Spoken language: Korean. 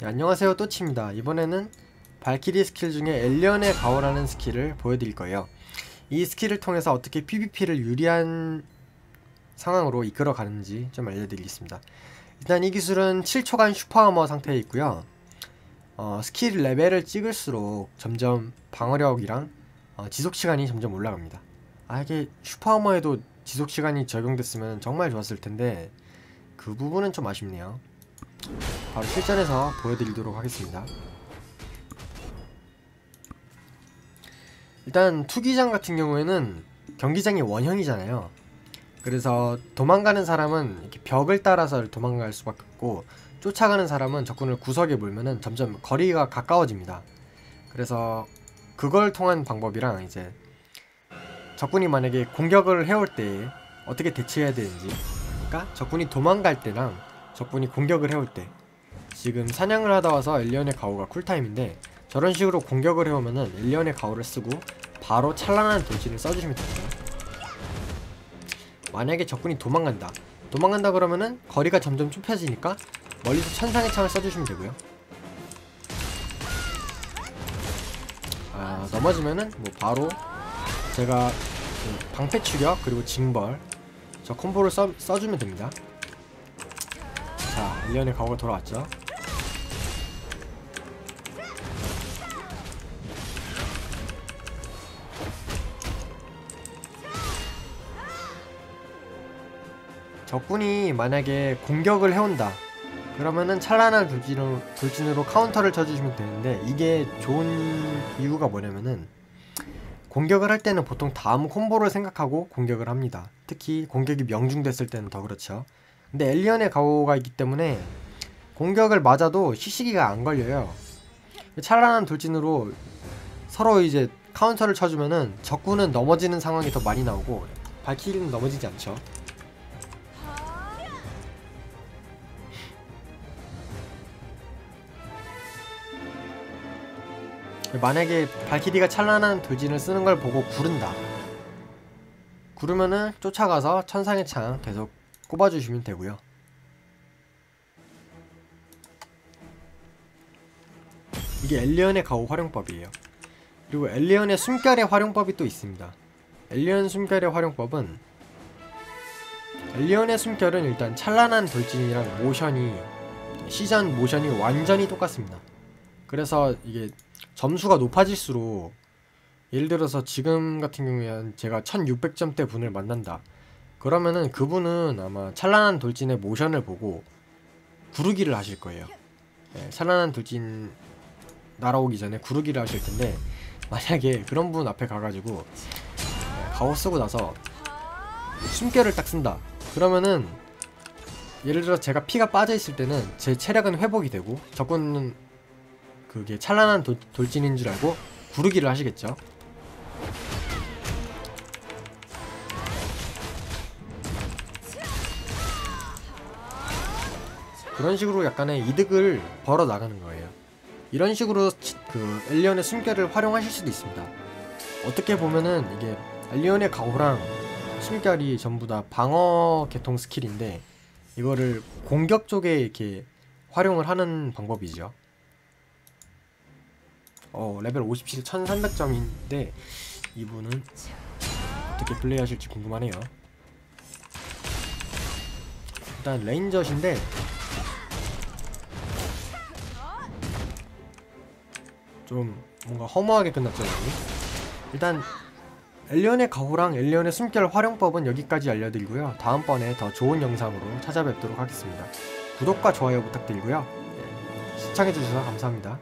네, 안녕하세요 또치입니다. 이번에는 발키리 스킬 중에 엘리언의 가오라는 스킬을 보여드릴 거예요. 이 스킬을 통해서 어떻게 PVP를 유리한 상황으로 이끌어 가는지 좀 알려드리겠습니다. 일단 이 기술은 7초간 슈퍼아머 상태에 있고요. 어, 스킬 레벨을 찍을수록 점점 방어력이랑 어, 지속시간이 점점 올라갑니다. 아 이게 슈퍼아머에도 지속시간이 적용됐으면 정말 좋았을 텐데 그 부분은 좀 아쉽네요 바로 실전에서 보여드리도록 하겠습니다. 일단 투기장 같은 경우에는 경기장이 원형이잖아요. 그래서 도망가는 사람은 이렇게 벽을 따라서 도망갈 수밖에 없고 쫓아가는 사람은 적군을 구석에 몰면은 점점 거리가 가까워집니다. 그래서 그걸 통한 방법이랑 이제 적군이 만약에 공격을 해올 때 어떻게 대처해야 되는지 그러니까 적군이 도망갈 때랑 적군이 공격을 해올 때. 지금 사냥을 하다 와서 엘리언의 가오가 쿨타임인데 저런 식으로 공격을 해오면은 엘리언의 가오를 쓰고 바로 찬란한 돌진을 써주시면 됩니다. 만약에 적군이 도망간다. 도망간다 그러면은 거리가 점점 좁혀지니까 멀리서 천상의 창을 써주시면 되고요. 아 넘어지면은 뭐 바로 제가 그 방패 추격 그리고 징벌 저 콤보를 써, 써주면 됩니다 자 1년의 가오가 돌아왔죠? 적군이 만약에 공격을 해온다. 그러면은 찬란한 돌진으로, 돌진으로 카운터를 쳐주시면 되는데 이게 좋은 이유가 뭐냐면은 공격을 할 때는 보통 다음 콤보를 생각하고 공격을 합니다. 특히 공격이 명중됐을 때는 더 그렇죠 근데 엘리언의 가오가 있기 때문에 공격을 맞아도 시시기가 안 걸려요. 찬란한 돌진으로 서로 이제 카운터를 쳐주면은 적군은 넘어지는 상황이 더 많이 나오고 발키리는 넘어지지 않죠. 만약에 발키리가 찬란한 돌진을 쓰는 걸 보고 구른다. 구르면은 쫓아가서 천상의 창 계속 꼽아주시면 되고요. 이게 엘리언의 가오 활용법이에요. 그리고 엘리언의 숨결의 활용법이 또 있습니다. 엘리언 숨결의 활용법은 엘리언의 숨결은 일단 찬란한 돌진이랑 모션이 시전 모션이 완전히 똑같습니다. 그래서 이게 점수가 높아질수록 예를 들어서 지금 같은 경우에는 제가 1600점대 분을 만난다 그러면은 그분은 아마 찬란한 돌진의 모션을 보고 구르기를 하실 거예요. 네, 찬란한 돌진 날아오기 전에 구르기를 하실 텐데 만약에 그런 분 앞에 가가지고 네, 가오 쓰고 나서 숨결을 딱 쓴다. 그러면은 예를 들어 제가 피가 빠져 있을 때는 제 체력은 회복이 되고 적군은 그게 찬란한 도, 돌진인 줄 알고 구르기를 하시겠죠 그런 식으로 약간의 이득을 벌어 나가는 거예요. 이런 식으로 그 엘리언의 숨결을 활용하실 수도 있습니다. 어떻게 보면은 이게 엘리언의 가오랑 숨결이 전부 다 방어 계통 스킬인데 이거를 공격 쪽에 이렇게 활용을 하는 방법이죠. 어 레벨 57 1300점인데 이분은 어떻게 플레이하실지 궁금하네요. 일단 레인저신데 좀 뭔가 허무하게 끝났죠 여기? 일단 엘리언의 가호랑 엘리언의 숨결 활용법은 여기까지 알려드리고요. 다음번에 더 좋은 영상으로 찾아뵙도록 하겠습니다. 구독과 좋아요 부탁드리고요. 네, 시청해주셔서 감사합니다